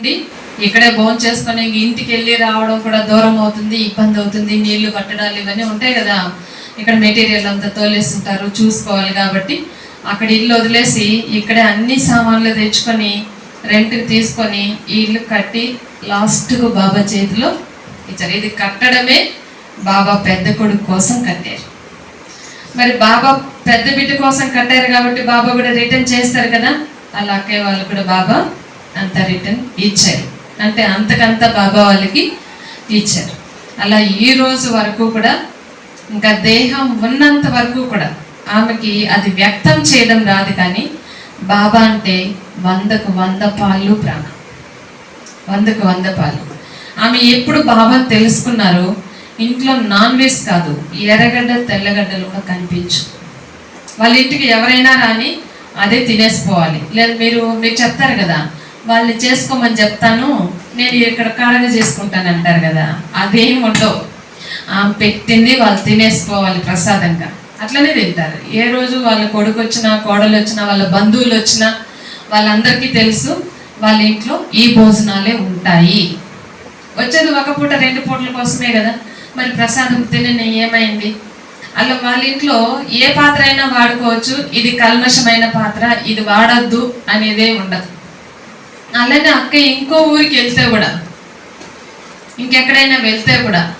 ఉండి ఇక్కడే భోజనం చేసుకొని ఇంటికి వెళ్ళి రావడం కూడా దూరం అవుతుంది ఇబ్బంది అవుతుంది. నీళ్ళు పట్టడాలు ఇవన్నీ ఉంటాయి కదా. ఇక్కడ మెటీరియల్ అంతా తోలేస్తుంటారు చూసుకోవాలి కాబట్టి. అక్కడ ఇల్లు వదిలేసి ఇక్కడే అన్ని సామాన్లు తెచ్చుకొని రెంట్కి తీసుకొని ఈ ఇల్లు కట్టి లాస్ట్కు బాబా చేతిలో ఇచ్చారు. ఇది కట్టడమే బాబా పెద్ద కొడుకు కోసం కట్టారు. మరి బాబా పెద్ద బిడ్డ కోసం కట్టారు కాబట్టి బాబా కూడా రిటర్న్ చేస్తారు కదా. అలా అక్కయ్య వాళ్ళు కూడా బాబా అంత రిటర్న్ ఇచ్చారు. అంటే అంతకంత బాబా వాళ్ళకి ఇచ్చారు. అలా ఈ రోజు వరకు కూడా ఇంకా దేహం ఉన్నంత వరకు కూడా ఆమెకి అది వ్యక్తం చేయడం రాదు కానీ బాబా అంటే వందకు వంద పాలు ప్రాణం. వందకు వంద పాలు ఆమె ఎప్పుడు బాబా తెలుసుకున్నారో ఇంట్లో నాన్ వెజ్ కాదు ఎర్రగడ్డ తెల్లగడ్డలు కూడా కనిపించు. వాళ్ళ ఇంటికి ఎవరైనా రాని అదే తినేసిపోవాలి. లేదు మీరు మీరు చెప్తారు కదా వాళ్ళని చేసుకోమని చెప్తాను నేను ఇక్కడ కాడగా చేసుకుంటాను అంటారు కదా అదేం ఉండవు. ఆమె పెట్టింది వాళ్ళు తినేసుకోవాలి ప్రసాదంగా. అట్లనే తింటారు. ఏ రోజు వాళ్ళ కొడుకు వచ్చినా కోడలు వచ్చినా వాళ్ళ బంధువులు వచ్చినా వాళ్ళందరికీ తెలుసు వాళ్ళ ఇంట్లో ఈ భోజనాలే ఉంటాయి. వచ్చేది ఒక పూట రెండు పూటల కోసమే కదా. మరి ప్రసాదం తినని ఏమైంది? అలా వాళ్ళ ఇంట్లో ఏ పాత్ర అయినా వాడుకోవచ్చు. ఇది కల్మషమైన పాత్ర ఇది వాడద్దు అనేదే ఉండదు. అలానే అక్క ఇంకో ఊరికి వెళ్తే కూడా. ఇంకెక్కడైనా వెళ్తే కూడా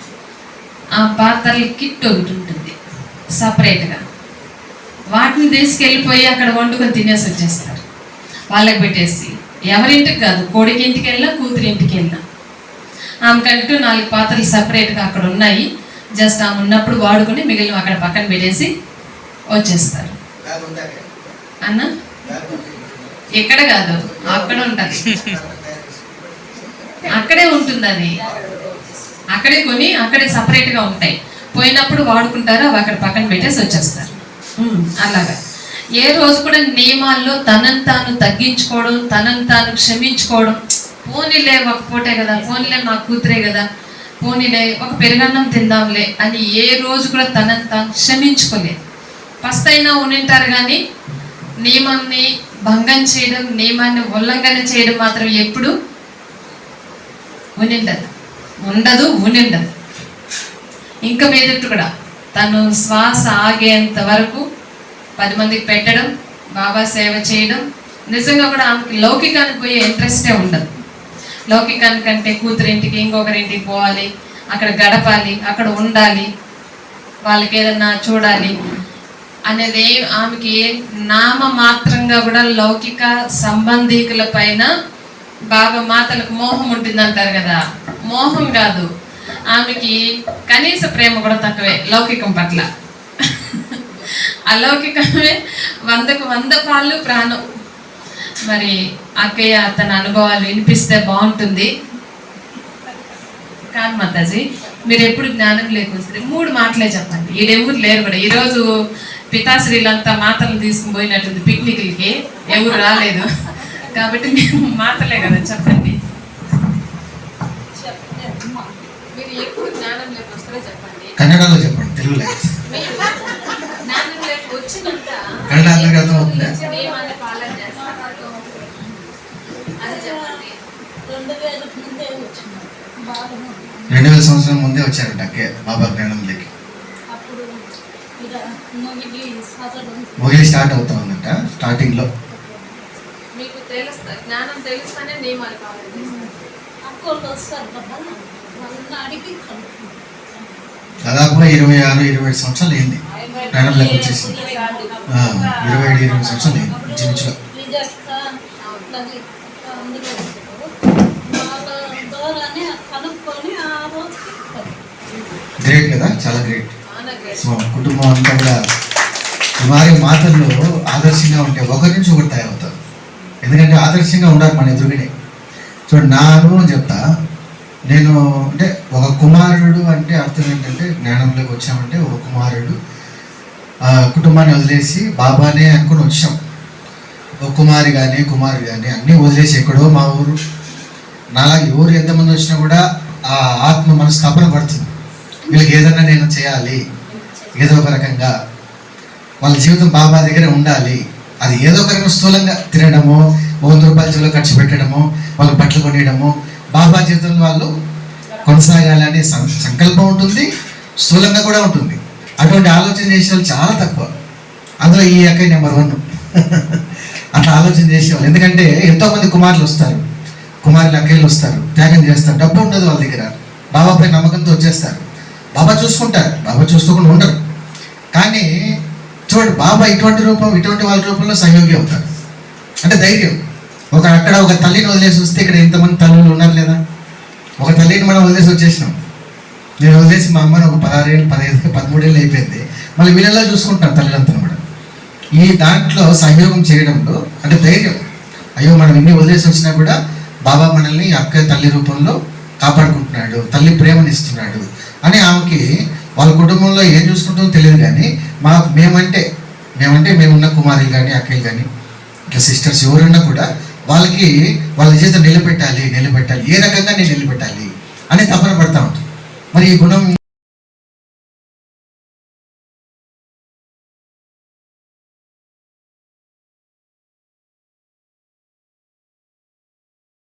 ఆ పాత్రల కిట్ ఒకటి ఉంటుంది సపరేట్గా. వాటిని తీసుకెళ్ళిపోయి అక్కడ వండుకొని తినేసి వచ్చేస్తారు. వాళ్ళకి పెట్టేసి. ఎవరింటికి కాదు కొడుకు ఇంటికి వెళ్ళినా కూతురి ఇంటికి వెళ్ళినా. ఆమెకంటూ నాలుగు పాత్రలు సపరేట్గా అక్కడ ఉన్నాయి. జస్ట్ ఆమె ఉన్నప్పుడు వాడుకొని మిగిలిన అక్కడ పక్కన పెట్టేసి వచ్చేస్తారు. అన్న? ఎక్కడ కాదు అక్కడ ఉంటుంది అక్కడే ఉంటుంది అది అక్కడే కొని అక్కడే సపరేట్గా ఉంటాయి. పోయినప్పుడు వాడుకుంటారు అవి అక్కడ పక్కన పెట్టేసి వచ్చేస్తారు. అలాగా. ఏ రోజు కూడా నియమాల్లో తనను తాను తగ్గించుకోవడం తనను తాను క్షమించుకోవడం పోనీలే ఒక పూటే కదా పోనీలే నా కూతురే కదా పోనీలే ఒక పెరుగన్నం తిందాంలే అని ఏ రోజు కూడా తనంతా క్షమించుకోలేదు. ఫస్ట్ అయినా ఉండింటారు కానీ నియమాన్ని భంగం చేయడం నియమాన్ని ఉల్లంఘన చేయడం మాత్రం ఎప్పుడు ఉనిండదు. ఉండదు ఉనిండదు. ఇంకా మీదట్టు కూడా? తను శ్వాస ఆగేంత వరకు పది మందికి పెట్టడం బాబా సేవ చేయడం నిజంగా కూడా ఆమెకి లౌకికానికి పోయే ఇంట్రెస్టే ఉండదు. లౌకికానికంటే కూతురింటికి ఇంకొకరింటికి పోవాలి అక్కడ గడపాలి అక్కడ ఉండాలి వాళ్ళకి ఏదన్నా చూడాలి అనేది ఆమెకి నామ మాత్రంగా కూడా లౌకిక సంబంధీకుల పైన బాగా మాతలకు మోహం ఉంటుంది అంటారు కదా. మోహం కాదు. ఆమెకి కనీస ప్రేమ కూడా తక్కువే లౌకికం పట్ల. అలౌకికమే వందకు వంద పాళ్ళు ప్రాణం. మరి అక్కయ్య తన అనుభవాలు వినిపిస్తే బాగుంటుంది. కాదు మాతాజీ మీరు ఎప్పుడు జ్ఞానం లేకొస్తే మూడు మాటలే చెప్పండి. ఈడెవరు లేరు కూడా. ఈరోజు పితాశ్రీలంతా మాటలు తీసుకుని పోయినట్టుంది పిక్నిక్లకి. ఎవరు రాలేదు. కాబట్టి మీరు మాటలే కదా చెప్పండి. కన్నడలో తెలుగులో కన్నడ అందరికీ అర్థమవుతుందా రెండు వేల సంవత్సరం ముందే వచ్చారంట బాబా జ్ఞానంలోకి మొగిలి స్టార్ట్ అవుతా ఉందంట స్టార్టింగ్లో మీకు తెలుస్తా జ్ఞానం తెలుస్తానే నియమాలు కావాలి. అక్కలు వస్తారు కదా వాళ్ళని అడిగి కనుక్కుంటాం. దాదాపుగా ఇరవై ఆరు ఇరవై ఏడు సంవత్సరాలు అయింది. జ్ఞానంలోకి వచ్చేసింది. ఇరవై ఏడు ఇరవై సంవత్సరాలు అయింది ఇంచుమించుగా. గ్రేట్ కదా చాలా గ్రేట్ సో కుటుంబం అంతా కూడా వారి మాటల్లో ఆదర్శంగా ఉంటే ఒకరి నుంచి ఒకటి తయారవుతారు. ఎందుకంటే ఆదర్శంగా ఉండాలి మన ఎదురుగానే. చూడండి నా అనుభవం చెప్తా. నేను అంటే ఒక కుమారుడు అంటే అర్థం ఏంటంటే జ్ఞానంలోకి వచ్చామంటే ఒక కుమారుడు ఆ, కుటుంబాన్ని వదిలేసి బాబానే అనుకుని వచ్చాం. ఒక కుమారి కానీ కుమారు కానీ అన్నీ వదిలేసి ఎక్కడో మా ఊరు. నాలా ఎవరు ఎంతమంది వచ్చినా కూడా ఆ ఆత్మ మనసు తపన పడుతుంది వీళ్ళకి ఏదన్నా నేను చేయాలి. ఏదో ఒక రకంగా వాళ్ళ జీవితం బాబా దగ్గర ఉండాలి. అది ఏదో ఒక రకం స్థూలంగా తినడము వంద రూపాయల చెవిలో ఖర్చు పెట్టడము వాళ్ళకి బట్టలు కొనియడము. బాబా జీవితంలో వాళ్ళు కొనసాగాలని సంకల్పం ఉంటుంది స్థూలంగా కూడా ఉంటుంది. అటువంటి ఆలోచన చేసే వాళ్ళు చాలా తక్కువ. అందులో ఈ అక్కయ్య నెంబర్ వన్. అట్లా ఆలోచన చేసేవాళ్ళు ఎందుకంటే ఎంతోమంది కుమారులు వస్తారు. కుమారులు అక్కయ్యలు వస్తారు. త్యాగం చేస్తారు. డబ్బు ఉండదు వాళ్ళ దగ్గర. బాబాపై నమ్మకంతో వచ్చేస్తారు. బాబా చూసుకుంటారు బాబా చూసుకోకుండా ఉండరు కానీ చూడండి బాబా ఇటువంటి రూపం ఇటువంటి వాళ్ళ రూపంలో సహయోగి అవుతారు అంటే ధైర్యం. ఒక అక్కడ ఒక తల్లిని వదిలేసి వస్తే ఇక్కడ ఎంతమంది తల్లులు ఉన్నారు లేదా? ఒక తల్లిని మనం వదిలేసి వచ్చేసినాం. నేను వదిలేసి మా అమ్మని ఒక పదహారేళ్ళు పదహైదు పదమూడేళ్ళు అయిపోయింది. మళ్ళీ వీళ్ళలా చూసుకుంటాం తల్లిదంతా కూడా. ఈ దాంట్లో సహయోగం చేయడంలో అంటే ధైర్యం. అయ్యో మనం ఇన్ని వదిలేసి వచ్చినా కూడా బాబా మనల్ని అక్క తల్లి రూపంలో కాపాడుకుంటున్నాడు. తల్లి ప్రేమనిస్తున్నాడు అని ఆమెకి వాళ్ళ కుటుంబంలో ఏం చూసుకుంటుందో తెలియదు కానీ మా మేమంటే మేమంటే మేమున్న కుమారులు కానీ అక్కలు కానీ ఇట్లా సిస్టర్స్ ఎవరున్నా కూడా వాళ్ళకి వాళ్ళ జీవితం నిలబెట్టాలి నిలబెట్టాలి ఏ రకంగా నేను నిలబెట్టాలి అని తపన పడతా ఉంటుంది మరి ఈ గుణం